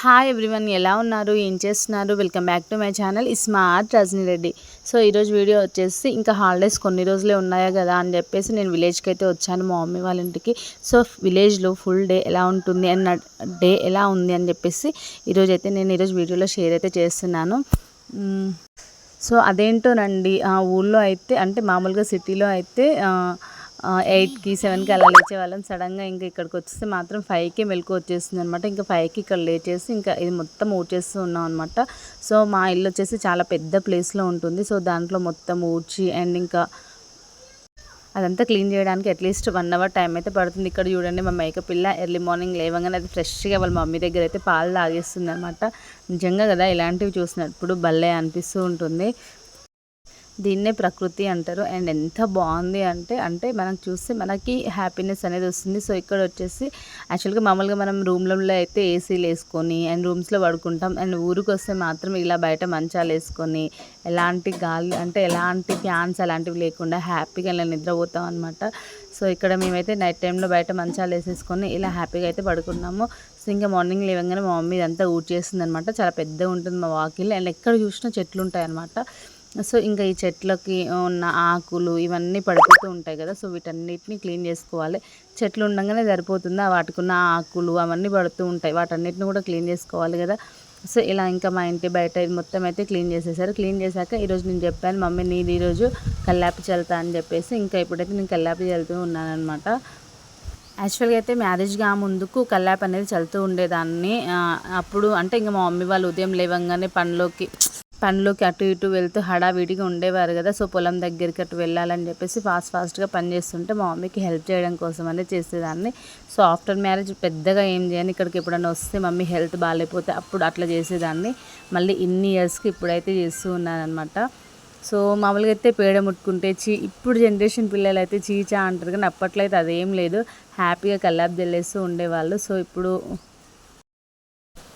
Hi everyone ఎలా ఉన్నారు? ఏం చేస్తున్నారు? Welcome back to my channel smart Rajini Reddy so ఈరోజు వీడియో వచ్చేసి ఇంకా హాలిడేస్ కొన్ని రోజులే ఉన్నాయా కదా అని చెప్పేసి నేను విలేజ్కి అయితే వచ్చాను మా మమ్మీ వాళ్ళ ఇంటికి. సో విలేజ్లో ఫుల్ డే ఎలా ఉంటుంది అన్న డే ఎలా ఉంది అని చెప్పేసి ఈరోజు అయితే నేను ఈరోజు వీడియోలో షేర్ అయితే చేస్తున్నాను. Mm. సో అదేంటోనండి ఆ ఊళ్ళో అయితే అంటే మామూలుగా సిటీలో అయితే ఎయిట్కి సెవెన్కి అలా లేచే వాళ్ళం సడన్గా ఇంకా ఇక్కడికి వచ్చేస్తే మాత్రం ఫైవ్కి మెలకు వచ్చేస్తుంది అనమాట ఇంకా ఫైవ్కి ఇక్కడ లేచేసి ఇంకా ఇది మొత్తం ఊడ్చేస్తూ ఉన్నాం అనమాట. సో మా ఇల్లు వచ్చేసి చాలా పెద్ద ప్లేస్లో ఉంటుంది. సో దాంట్లో మొత్తం ఊడ్చి అండ్ ఇంకా అదంతా క్లీన్ చేయడానికి అట్లీస్ట్ వన్ అవర్ టైం అయితే పడుతుంది. ఇక్కడ చూడండి మా మేకప్ పిల్ల ఎర్లీ మార్నింగ్ లేవగానే అది ఫ్రెష్గా వాళ్ళ మమ్మీ దగ్గర అయితే పాలు తాగేస్తుంది అనమాట నిజంగా కదా ఇలాంటివి చూసినప్పుడు భలే అనిపిస్తూ ఉంటుంది. దీన్నే ప్రకృతి అంటారు. అండ్ ఎంత బాగుంది అంటే అంటే మనకు చూస్తే మనకి హ్యాపీనెస్ అనేది వస్తుంది. సో ఇక్కడ వచ్చేసి యాక్చువల్గా మామూలుగా మనం రూమ్లలో అయితే ఏసీలు వేసుకొని అండ్ రూమ్స్లో పడుకుంటాం. అండ్ ఊరికి వస్తే మాత్రం ఇలా బయట మంచాలు వేసుకొని ఎలాంటి గాలి అంటే ఎలాంటి ఫ్యాన్స్ అలాంటివి లేకుండా హ్యాపీగా ఇలా నిద్రపోతాం అనమాట సో ఇక్కడ మేమైతే నైట్ టైంలో బయట మంచాలు వేసేసుకొని ఇలా హ్యాపీగా అయితే పడుకున్నాము సో ఇంకా మార్నింగ్ లేవగానే మా మమ్మీ ఇదంతా ఊడ్చేస్తుంది అనమాట చాలా పెద్దగా ఉంటుంది మా వాకిల్. అండ్ ఎక్కడ చూసినా చెట్లు ఉంటాయి అనమాట సో ఇంకా ఈ చెట్లకి ఉన్న ఆకులు ఇవన్నీ పడిపోతూ ఉంటాయి కదా సో వీటన్నిటిని క్లీన్ చేసుకోవాలి. చెట్లు ఉండగానే సరిపోతుందా? వాటికున్న ఆకులు అవన్నీ పడుతూ ఉంటాయి. వాటన్నిటిని కూడా క్లీన్ చేసుకోవాలి కదా. సో ఇలా ఇంకా మా ఇంటి బయట మొత్తం అయితే క్లీన్ చేసేసారు. క్లీన్ చేశాక ఈరోజు నేను చెప్పాను మమ్మీ నీది ఈరోజు కల్లాపి చల్లుతా అని చెప్పేసి ఇంకా ఇప్పుడైతే నేను కల్లాపి చల్లుతూ ఉన్నాను అనమాట యాక్చువల్గా అయితే మ్యారేజ్గా ముందుకు కల్లాపి అనేది చల్లుతూ ఉండేదాన్ని. అప్పుడు అంటే ఇంకా మా మమ్మీ వాళ్ళు ఉదయం లేవంగానే పనిలోకి పనిలోకి అటు ఇటు వెళ్తూ హడావిడిగా ఉండేవారు కదా సో పొలం దగ్గరికి అటు వెళ్ళాలని చెప్పేసి ఫాస్ట్ ఫాస్ట్గా పని చేస్తుంటే మా మమ్మీకి హెల్ప్ చేయడం కోసం అనే చేసేదాన్ని. సో ఆఫ్టర్ మ్యారేజ్ పెద్దగా ఏం చేయను ఇక్కడికి ఎప్పుడైనా వస్తే మమ్మీ హెల్త్ బాగాలేకపోతే అప్పుడు అట్లా చేసేదాన్ని. మళ్ళీ ఇన్ని ఇయర్స్కి ఇప్పుడైతే చేస్తూ ఉన్నానమాట సో మామూలుగా అయితే పేడ ముట్టుకుంటే చీ ఇప్పుడు జనరేషన్ పిల్లలు అయితే చీచా అంటారు కానీ అప్పట్లో అయితే అదేం లేదు. హ్యాపీగా కల్లాపు జల్లేస్తూ ఉండేవాళ్ళు. సో ఇప్పుడు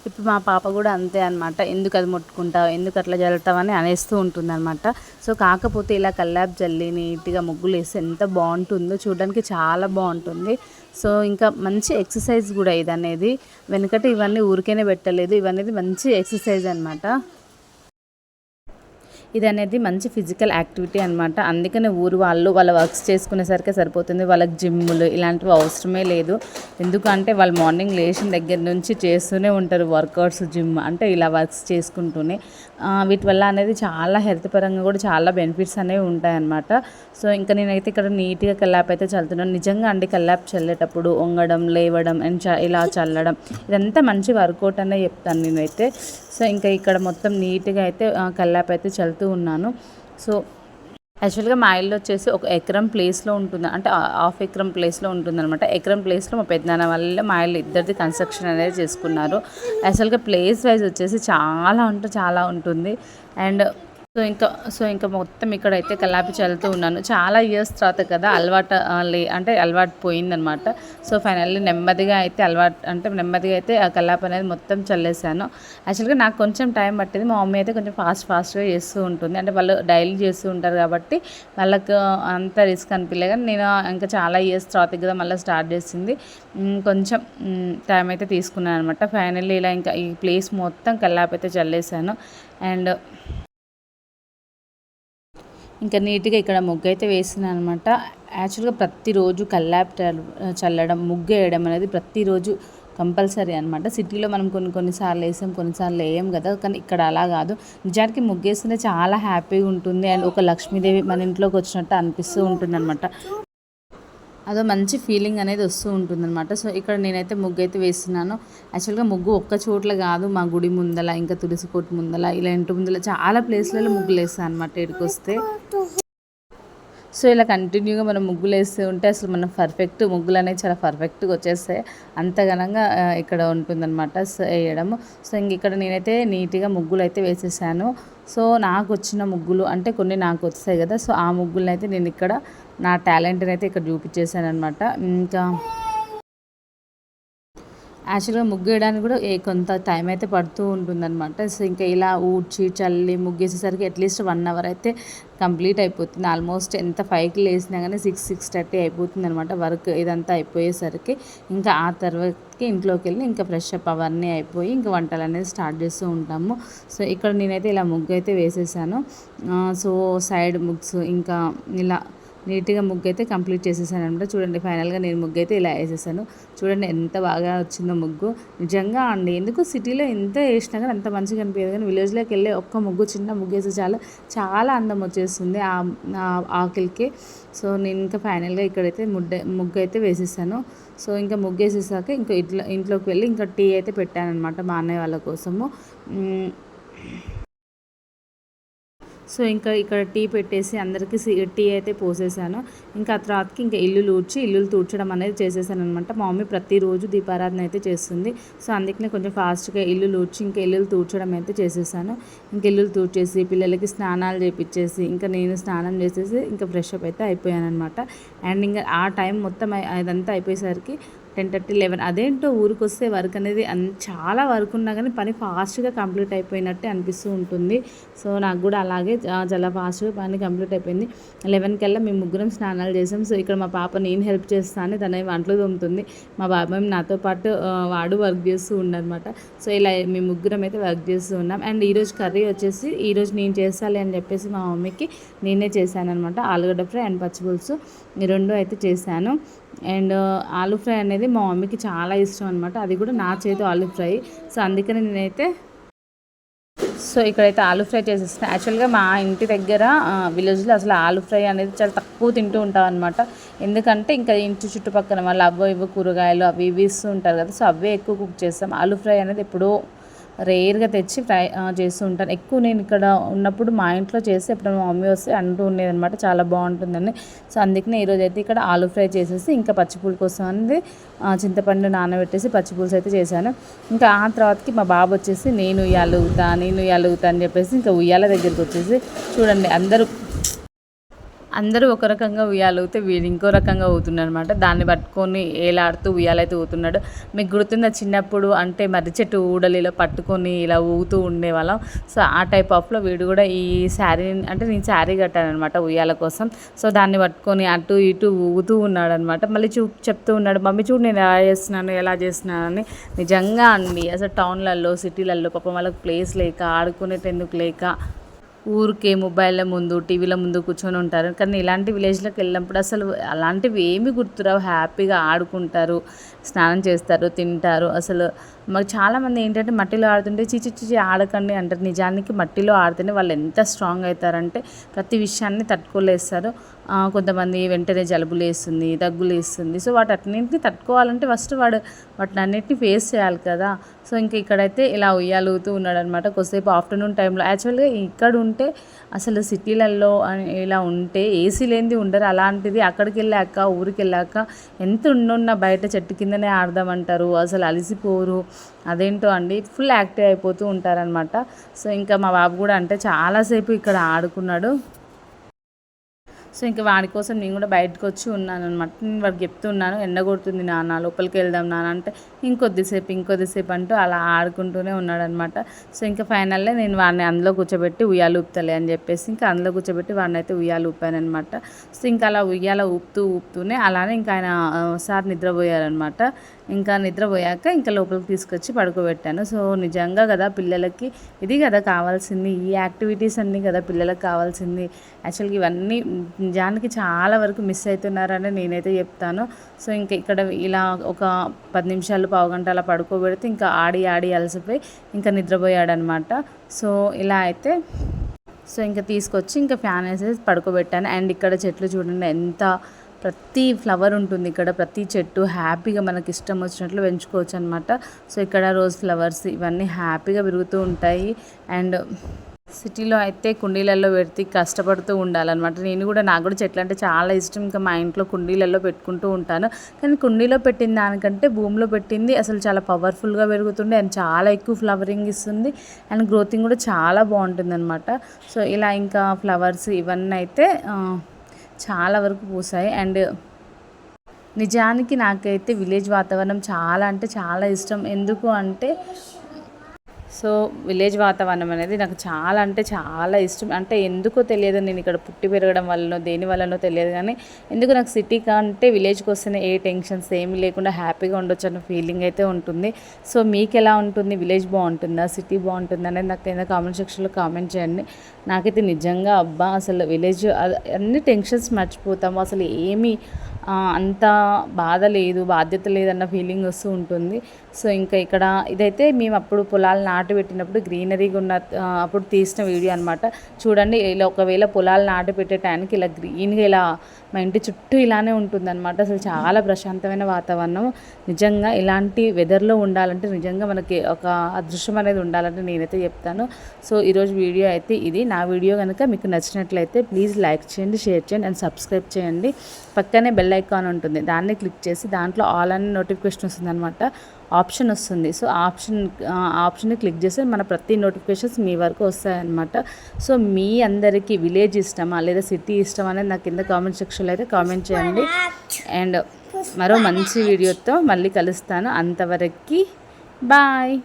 ఇప్పుడు మా పాప కూడా అంతే అనమాట ఎందుకు అది ముట్టుకుంటావు? ఎందుకు అట్లా జల్లుతావని అనేస్తూ ఉంటుందన్నమాట. సో కాకపోతే ఇలా కల్లాపు జల్లి నీట్గా ముగ్గులు వేస్తే ఎంత బాగుంటుందో చూడడానికి చాలా బాగుంటుంది. సో ఇంకా మంచి ఎక్సర్సైజ్ కూడా ఇది అనేది వెనుకటి ఇవన్నీ ఊరికేనే పెట్టలేదు. ఇవన్నీ మంచి ఎక్సర్సైజ్ అనమాట ఇది అనేది మంచి ఫిజికల్ యాక్టివిటీ అనమాట అందుకనే ఊరు వాళ్ళు వాళ్ళ వర్క్స్ చేసుకునేసరికి సరిపోతుంది. వాళ్ళకి జిమ్ములు ఇలాంటివి అవసరమే లేదు. ఎందుకంటే వాళ్ళు మార్నింగ్ లేచిన దగ్గర నుంచి చేస్తూనే ఉంటారు వర్కౌట్స్ జిమ్ అంటే ఇలా వర్క్స్ చేసుకుంటూనే. వీటి వల్ల అనేది చాలా హెల్త్ పరంగా కూడా చాలా బెనిఫిట్స్ అనేవి ఉంటాయన్నమాట. సో ఇంకా నేనైతే ఇక్కడ నీట్గా కల్లాప్ అయితే చల్లుతున్నాను. నిజంగా అండి కల్లాప్ చల్లేటప్పుడు వంగడం లేవడం అండ్ చ ఇలా చల్లడం ఇదంతా మంచి వర్కౌట్ అనే చెప్తాను నేనైతే. సో ఇంకా ఇక్కడ మొత్తం నీట్గా అయితే కల్లాప్ అయితే చల్లుతూ ఉన్నాను. సో యాక్చువల్గా మా ఇల్లు వచ్చేసి ఒక ఎకరం ప్లేస్లో ఉంటుంది. అంటే హాఫ్ ఎకరం ప్లేస్లో ఉంటుంది అనమాట ఎకరం ప్లేస్లో మా పెద్దనాన్న వాళ్ళు మా ఇల్లు ఇద్దరిది కన్స్ట్రక్షన్ అనేది చేసుకున్నారు. యాక్చువల్గా ప్లేస్ వైజ్ వచ్చేసి చాలా అంటే చాలా ఉంటుంది. అండ్ సో ఇంకా సో ఇంకా మొత్తం ఇక్కడైతే కల్లాపి చల్లుతూ ఉన్నాను. చాలా ఇయర్స్ తర్వాత కదా అలవాటు అంటే అలవాటు పోయిందనమాట. సో ఫైనల్లీ నెమ్మదిగా అయితే అలవాటు అంటే నెమ్మదిగా అయితే ఆ కల్లాపి అనేది మొత్తం చల్లేసాను. యాక్చువల్గా నాకు కొంచెం టైం పట్టింది. మా మమ్మీ అయితే కొంచెం ఫాస్ట్ ఫాస్ట్గా చేస్తూ ఉంటుంది. అంటే వాళ్ళు డైలీ చేస్తూ ఉంటారు కాబట్టి వాళ్ళకు అంత రిస్క్ అనిపించలే కానీ నేను ఇంకా చాలా ఇయర్స్ తర్వాత కదా మళ్ళీ స్టార్ట్ చేసింది. కొంచెం టైం అయితే తీసుకున్నాను అనమాట ఫైనల్లీ ఇలా ఇంకా ఈ ప్లేస్ మొత్తం కల్లాపి అయితే చల్లేసాను. అండ్ ఇంకా నీట్గా ఇక్కడ ముగ్గు అయితే వేస్తున్నాను అనమాట యాక్చువల్గా ప్రతిరోజు కల్లాప్ చల్లడం ముగ్గు వేయడం అనేది ప్రతిరోజు కంపల్సరీ అనమాట సిటీలో మనం కొన్ని కొన్నిసార్లు వేసాం కొన్నిసార్లు వేయం కదా. కానీ ఇక్కడ అలా కాదు. నిజానికి ముగ్గు వేస్తుంటే చాలా హ్యాపీగా ఉంటుంది. అండ్ ఒక లక్ష్మీదేవి మన ఇంట్లోకి వచ్చినట్టు అనిపిస్తూ ఉంటుంది అనమాట అదో మంచి ఫీలింగ్ అనేది వస్తూ ఉంటుందన్నమాట. సో ఇక్కడ నేనైతే ముగ్గు అయితే వేస్తున్నాను యాక్చువల్గా ముగ్గు ఒక్క చోట్ల కాదు మా గుడి ముందల ఇంకా తులసి కోట ముందల ఇలా ఇంటి ముందల చాలా ప్లేస్లలో ముగ్గులు వేస్తాను అనమాట ఇక్కడికి వస్తే సో ఇలా కంటిన్యూగా మనం ముగ్గులు వేస్తూ ఉంటే అసలు మనం పర్ఫెక్ట్ ముగ్గులు అనేవి చాలా పర్ఫెక్ట్గా వచ్చేస్తాయి. అంత ఘనంగా ఇక్కడ ఉంటుందన్నమాట సో వేయడము సో ఇంక ఇక్కడ నేనైతే నీట్గా ముగ్గులు అయితే వేసేసాను. సో నాకు వచ్చిన ముగ్గులు అంటే కొన్ని నాకు వస్తాయి కదా సో ఆ ముగ్గులను అయితే నేను ఇక్కడ నా టాలెంట్ని అయితే ఇక్కడ చూపించేశాను అనమాట ఇంకా యాక్చువల్గా ముగ్గు వేయడానికి కూడా ఏ కొంత టైం అయితే పడుతూ ఉంటుందన్నమాట. సో ఇంకా ఇలా ఊడ్చి చల్లి ముగ్గేసేసరికి అట్లీస్ట్ వన్ అవర్ అయితే కంప్లీట్ అయిపోతుంది. ఆల్మోస్ట్ ఎంత ఫైవ్కి లేసినా కానీ సిక్స్ సిక్స్ థర్టీ అయిపోతుంది అనమాట వర్క్ ఇదంతా అయిపోయేసరికి. ఇంకా ఆ తర్వాతకి ఇంట్లోకి వెళ్ళి ఇంకా ఫ్రెష్ అప్ అవన్నీ అయిపోయి ఇంకా వంటలు అనేది స్టార్ట్ చేస్తూ ఉంటాము. సో ఇక్కడ నేనైతే ఇలా ముగ్గు అయితే వేసేసాను సో సైడ్ ముగ్స్ ఇంకా ఇలా నీట్గా ముగ్గు అయితే కంప్లీట్ చేసేసాను అనమాట చూడండి ఫైనల్గా నేను ముగ్గు అయితే ఇలా వేసేసాను. చూడండి ఎంత బాగా వచ్చిందో ముగ్గు. నిజంగా అండి ఎందుకు సిటీలో ఎంత వేసినా కానీ అంత మంచిగా అనిపించదు. కానీ విలేజ్లోకి వెళ్ళి ఒక్క ముగ్గు చిన్న ముగ్గు వేస్తే చాలా చాలా అందం వచ్చేస్తుంది ఆ ఆకిలికి. సో నేను ఇంకా ఫైనల్గా ఇక్కడైతే ముడ్డ ముగ్గు అయితే వేసేసాను. సో ఇంకా ముగ్గు వేసేసాక ఇంకా ఇంట్లో ఇంట్లోకి వెళ్ళి ఇంకా టీ అయితే పెట్టాను అనమాట మా అన్నయ్య వాళ్ళ కోసము. సో ఇంకా ఇక్కడ టీ పెట్టేసి అందరికీ టీ అయితే పోసేసాను. ఇంకా ఆ తర్వాతకి ఇంకా ఇల్లు ఊడ్చి ఇల్లులు తూడ్చడం అనేది చేసేసాను అనమాట మా మమ్మీ ప్రతిరోజు దీపారాధన అయితే చేస్తుంది. సో అందుకనే కొంచెం ఫాస్ట్గా ఇల్లు ఊడ్చి ఇంకా ఇల్లులు తూడ్చడం అయితే చేసేసాను. ఇంకా ఇల్లులు తూడ్చేసి పిల్లలకి స్నానాలు చేపించేసి ఇంకా నేను స్నానం చేసేసి ఇంకా ఫ్రెష్ అప్ అయితే అయిపోయాను అనమాట అండ్ ఇంకా ఆ టైం మొత్తం అదంతా అయిపోయేసరికి టెన్ థర్టీ లెవెన్ అదేంటో ఊరికి వస్తే వర్క్ అనేది చాలా వర్క్ ఉన్నా కానీ పని ఫాస్ట్గా కంప్లీట్ అయిపోయినట్టే అనిపిస్తూ ఉంటుంది. సో నాకు కూడా అలాగే చాలా ఫాస్ట్గా పని కంప్లీట్ అయిపోయింది. లెవెన్ కల్లా మేము ముగ్గురం స్నానాలు చేసాం. సో ఇక్కడ మా పాప నేను హెల్ప్ చేస్తాను తన వంటలు తోముతుంది. మా బాబాయ్ నాతో పాటు వాడు వర్క్ చేస్తూ ఉండనమాట. సో ఇలా మేము ముగ్గురం అయితే వర్క్ చేస్తూ ఉన్నాం. అండ్ ఈరోజు కర్రీ వచ్చేసి ఈరోజు నేను చేస్తాలి అని చెప్పేసి మా మమ్మీకి నేనే చేశాను అనమాట ఆలుగడ్డ ఫ్రై అండ్ పచ్చిపులుసు ఈ రెండు అయితే చేశాను. అండ్ ఆలు ఫ్రై అనేది మా మమ్మీకి చాలా ఇష్టం అనమాట అది కూడా నా చేతి ఆలు ఫ్రై. సో అందుకని నేనైతే సో ఇక్కడైతే ఆలు ఫ్రై చేసేస్తాను యాక్చువల్గా మా ఇంటి దగ్గర విలేజ్లో అసలు ఆలు ఫ్రై అనేది చాలా తక్కువ తింటూ ఉంటాం అనమాట ఎందుకంటే ఇంకా ఇంటి చుట్టుపక్కల వాళ్ళు అవ్వ ఇవ్వ కూరగాయలు అవి ఇవి ఇస్తూ ఉంటారు కదా. సో అవే ఎక్కువ కుక్ చేస్తాం. ఆలు ఫ్రై అనేది ఎప్పుడూ రేర్గా తెచ్చి ఫ్రై చేస్తూ ఉంటాను ఎక్కువ నేను ఇక్కడ ఉన్నప్పుడు మా ఇంట్లో చేస్తే ఎప్పుడైనా మా మమ్మీ వస్తే అంటూ ఉండేదన్నమాట. చాలా బాగుంటుందని. సో అందుకనే ఈరోజు అయితే ఇక్కడ ఆలు ఫ్రై చేసేసి ఇంకా పచ్చిపులు కోసం అనేది చింతపండు నానబెట్టేసి పచ్చిపులుసు అయితే చేశాను. ఇంకా ఆ తర్వాతకి మా బాబు వచ్చేసి నేను ఉయ్యాలు నేను ఉయ్యాలు అని చెప్పేసి ఇంకా ఉయ్యాల దగ్గరికి వచ్చేసి చూడండి అందరూ అందరూ ఒక రకంగా ఉయ్యాలవుతే వీడు ఇంకో రకంగా ఊతున్నాడు అనమాట దాన్ని పట్టుకొని ఏలాడుతూ ఉయ్యాలైతే ఊతున్నాడు. మీకు గుర్తుందా చిన్నప్పుడు అంటే మర్రి చెట్టు ఊడలిలో పట్టుకొని ఇలా ఊగుతూ ఉండేవాళ్ళం. సో ఆ టైప్ ఆఫ్లో వీడు కూడా ఈ శారీ అంటే నేను శారీ కట్టానమాట ఉయ్యాల కోసం. సో దాన్ని పట్టుకొని అటు ఇటు ఊగుతూ ఉన్నాడు అనమాట మళ్ళీ చూ చెప్తూ ఉన్నాడు మమ్మీ చూడు నేను ఎలా చేస్తున్నాను ఎలా చేస్తున్నానని. నిజంగా అండి అసలు టౌన్లలో సిటీలలో పాపం వాళ్ళకి ప్లేస్ లేక ఆడుకునేటందుకు లేక ఊరికే మొబైల్ల ముందు టీవీల ముందు కూర్చొని ఉంటారు. కానీ ఇలాంటి విలేజ్లోకి వెళ్ళినప్పుడు అసలు అలాంటివి ఏమి గుర్తురావు. హ్యాపీగా ఆడుకుంటారు. స్నానం చేస్తారు తింటారు. అసలు మాకు చాలామంది ఏంటంటే మట్టిలో ఆడుతుంటే చిచి చిచి ఆడకండి అంటారు. నిజానికి మట్టిలో ఆడితేనే వాళ్ళు ఎంత స్ట్రాంగ్ అవుతారంటే ప్రతి విషయాన్ని తట్టుకోలేస్తారు. కొంతమంది వెంటనే జలుబులు వేస్తుంది దగ్గులు వేస్తుంది సో వాటి అన్నింటిని తట్టుకోవాలంటే ఫస్ట్ వాడు వాటిని అన్నింటినీ ఫేస్ చేయాలి కదా. సో ఇంకా ఇక్కడైతే ఇలా ఉయ్యాలుగుతూ ఉన్నాడు అనమాట కొద్దిసేపు ఆఫ్టర్నూన్ టైంలో యాక్చువల్గా ఇక్కడ ఉంటే అసలు సిటీలలో ఇలా ఉంటే ఏసీ లేనిది ఉండరు. అలాంటిది అక్కడికి వెళ్ళాక ఊరికి వెళ్ళాక ఎంత ఉండున్న బయట చెట్టు కింద కిందనే ఆడదామంటారు అసలు అలసిపోరు. అదేంటో అండి ఫుల్ యాక్టివ్ అయిపోతూ ఉంటారనమాట సో ఇంకా మా బాబు కూడా అంటే చాలాసేపు ఇక్కడ ఆడుకున్నాడు. సో ఇంకా వాడి కోసం నేను కూడా బయటకు వచ్చి ఉన్నాను అనమాట నేను వాడికి చెప్తున్నాను ఎండ కొడుతుంది నాన్న లోపలికి వెళ్దాం నాన్న అంటే ఇంకొద్దిసేపు ఇంకొద్దిసేపు అంటూ అలా ఆడుకుంటూనే ఉన్నాడనమాట సో ఇంకా ఫైనల్లే నేను వాడిని అందులో కూర్చోబెట్టి ఉయ్యాలు ఊపుతలే అని చెప్పేసి ఇంకా అందులో కూర్చోబెట్టి వాడిని అయితే ఉయ్యాలు ఊపానమాట సో ఇంకా అలా ఉయ్యాల ఊపుతూ ఊపుతూనే అలానే ఇంకా ఆయన సార్ నిద్రపోయారనమాట ఇంకా నిద్రపోయాక ఇంకా లోపలికి తీసుకొచ్చి పడుకోబెట్టాను. సో నిజంగా కదా పిల్లలకి ఇది కదా కావాల్సింది ఈ యాక్టివిటీస్ అన్నీ కదా పిల్లలకు కావాల్సింది. యాక్చువల్గా ఇవన్నీ నిజానికి చాలా వరకు మిస్ అవుతున్నారని నేనైతే చెప్తాను. సో ఇంకా ఇక్కడ ఇలా ఒక పది నిమిషాలు పావు గంట అలా పడుకోబెడితే ఇంకా ఆడి ఆడి అలసిపోయి ఇంకా నిద్రపోయాడనమాట. సో ఇలా అయితే సో ఇంకా తీసుకొచ్చి ఇంకా ఫ్యాన్ వేసేసి పడుకోబెట్టాను. అండ్ ఇక్కడ చెట్లు చూడండి ఎంత ప్రతి ఫ్లవర్ ఉంటుంది ఇక్కడ ప్రతి చెట్టు హ్యాపీగా మనకి ఇష్టం వచ్చినట్లు పెంచుకోవచ్చు అనమాట సో ఇక్కడ రోజ్ ఫ్లవర్స్ ఇవన్నీ హ్యాపీగా పెరుగుతూ ఉంటాయి. అండ్ సిటీలో అయితే కుండీలలో పెడితే కష్టపడుతూ ఉండాలన్నమాట. నేను కూడా నాకు కూడా చెట్లు అంటే చాలా ఇష్టం. ఇంకా మా ఇంట్లో కుండీలలో పెట్టుకుంటూ ఉంటాను. కానీ కుండీలో పెట్టిన దానికంటే భూమిలో పెట్టింది అసలు చాలా పవర్ఫుల్గా పెరుగుతుంది. అండ్ చాలా ఎక్కువ ఫ్లవరింగ్ ఇస్తుంది. అండ్ గ్రోతింగ్ కూడా చాలా బాగుంటుంది అనమాట సో ఇలా ఇంకా ఫ్లవర్స్ ఇవన్నీ అయితే చాలా వరకు పూసాయి. అండ్ నిజానికి నాకైతే విలేజ్ వాతావరణం చాలా అంటే చాలా ఇష్టం. ఎందుకు అంటే సో విలేజ్ వాతావరణం అనేది నాకు చాలా అంటే చాలా ఇష్టం. అంటే ఎందుకో తెలియదు నేను ఇక్కడ పుట్టి పెరగడం వల్లనో దేని వల్లనో తెలియదు కానీ ఎందుకు నాకు సిటీ కంటే విలేజ్కి వస్తేనే ఏ టెన్షన్స్ ఏమీ లేకుండా హ్యాపీగా ఉండొచ్చు అన్న ఫీలింగ్ అయితే ఉంటుంది. సో మీకు ఎలా ఉంటుంది? విలేజ్ బాగుంటుందా? సిటీ బాగుంటుందా? అనేది నాకు కింద కామెంట్ సెక్షన్లో కామెంట్ చేయండి. నాకైతే నిజంగా అబ్బా అసలు విలేజ్ అన్ని టెన్షన్స్ మర్చిపోతాము. అసలు ఏమీ అంత బాధ లేదు బాధ్యత లేదన్న ఫీలింగ్ వస్తూ ఉంటుంది. సో ఇంకా ఇక్కడ ఇదైతే మేము అప్పుడు పొలాలు నాటు పెట్టినప్పుడు గ్రీనరీగా ఉన్న అప్పుడు తీసిన వీడియో అనమాట చూడండి ఇలా ఒకవేళ పొలాలు నాటు పెట్టే టైంకి ఇలా గ్రీన్గా ఇలా మా ఇంటి చుట్టూ ఇలానే ఉంటుందన్నమాట. అసలు చాలా ప్రశాంతమైన వాతావరణం. నిజంగా ఇలాంటి వెదర్లో ఉండాలంటే నిజంగా మనకి ఒక అదృష్టం అనేది ఉండాలంటే నేనైతే చెప్తాను. సో ఈరోజు వీడియో అయితే ఇది. నా వీడియో కనుక మీకు నచ్చినట్లయితే ప్లీజ్ లైక్ చేయండి షేర్ చేయండి అండ్ సబ్స్క్రైబ్ చేయండి. పక్కనే బెల్ ఐకాన్ ఉంటుంది. దాన్ని క్లిక్ చేసి దాంట్లో ఆల్ అనే నోటిఫికేషన్ వస్తుందన్నమాట. ఆప్షన్ వస్తుంది. సో ఆప్షన్ ఆప్షన్ ఆప్షన్ని క్లిక్ చేస్తే మన ప్రతి నోటిఫికేషన్స్ మీ వరకు వస్తాయన్నమాట. సో మీ అందరికీ విలేజ్ ఇష్టమా లేదా సిటీ ఇష్టమా అనేది నాకు కింద కామెంట్ సెక్షన్లో అయితే కామెంట్ చేయండి. అండ్ మరో మంచి వీడియోతో మళ్ళీ కలుస్తాను. అంతవరకు బాయ్.